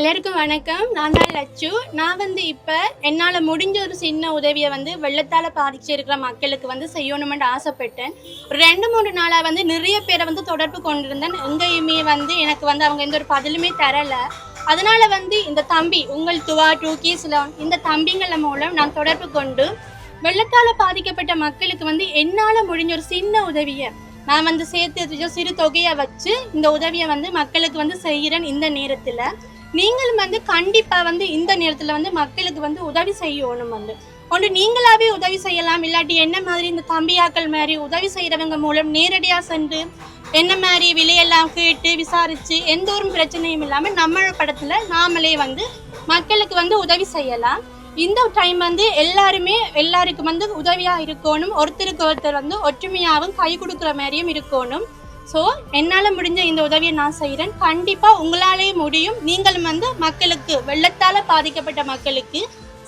எல்லாருக்கும் வணக்கம். நான் தான் லட்சு நான் வந்து இப்போ என்னால் முடிஞ்ச ஒரு சின்ன உதவியை வந்து வெள்ளத்தால் பாதிச்சிருக்கிற மக்களுக்கு வந்து செய்யணுமென்று ஆசைப்பட்டேன். ஒரு ரெண்டு மூணு நாளாக வந்து நிறைய பேரை வந்து தொடர்பு கொண்டிருந்தேன். எங்கேயுமே வந்து எனக்கு வந்து அவங்க எந்த ஒரு பதிலுமே தரலை. அதனால் வந்து இந்த தம்பி உங்கள் துவா டூ சிலோன் இந்த தம்பிங்கள மூலம் நான் தொடர்பு கொண்டு வெள்ளத்தால் பாதிக்கப்பட்ட மக்களுக்கு வந்து என்னால் முடிஞ்ச ஒரு சின்ன உதவியை நான் வந்து சேர்த்து சிறு தொகையை வச்சு இந்த உதவியை வந்து மக்களுக்கு வந்து செய்கிறேன் இந்த நேரத்தில். நீங்களும் வந்து கண்டிப்பாக வந்து இந்த நேரத்தில் வந்து மக்களுக்கு வந்து உதவி செய்யணும் வந்து. ஒன்று நீங்களாவே உதவி செய்யலாம். இல்லாட்டி என்ன மாதிரி இந்த தம்பியாக்கள் மாதிரி உதவி செய்கிறவங்க மூலம் நேரடியாக சென்று என்ன மாதிரி விலையெல்லாம் கேட்டு விசாரித்து எந்த ஒரு பிரச்சனையும் இல்லாமல் நம்ம படத்தில் நாமளே வந்து மக்களுக்கு வந்து உதவி செய்யலாம். இந்த டைம் வந்து எல்லாருமே எல்லாருக்கும் வந்து உதவியாக இருக்கணும். ஒருத்தருக்கு ஒருத்தர் வந்து ஒற்றுமையாகவும் கை கொடுக்குற மாதிரியும் இருக்கணும். ஸோ என்னால் முடிஞ்ச இந்த உதவியை நான் செய்கிறேன் கண்டிப்பாக உங்களாலேயே முடியும். நீங்களும் வந்து மக்களுக்கு வெள்ளத்தால் பாதிக்கப்பட்ட மக்களுக்கு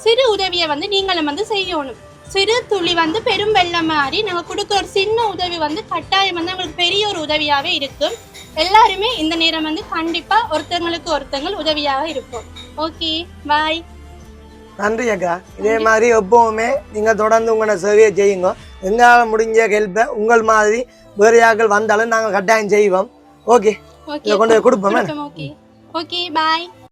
சிறு உதவியை வந்து நீங்களும் வந்து செய்யணும். சிறு துளி வந்து பெரும் வெள்ளம் மாதிரி நாங்கள் கொடுக்குற ஒரு சின்ன உதவி வந்து கட்டாயம் வந்து அவங்களுக்கு பெரிய ஒரு உதவியாகவே இருக்கும். எல்லாருமே இந்த நேரம் வந்து கண்டிப்பாக ஒருத்தங்களுக்கு ஒருத்தங்கள் உதவியாக இருக்கும் ஓகே பாய் நன்றி அக்கா. இதே மாதிரி எப்பவுமே நீங்கள் தொடர்ந்து உங்களோட சேவையை செய்யுங்க. எங்களால் முடிஞ்ச ஹெல்ப்பை உங்கள் மாதிரி வேறு யாக்கள் வந்தாலும் நாங்கள் கட்டாயம் செய்வோம். ஓகே கொண்டு போய் கொடுப்போமே ஓகே ஓகே பாய்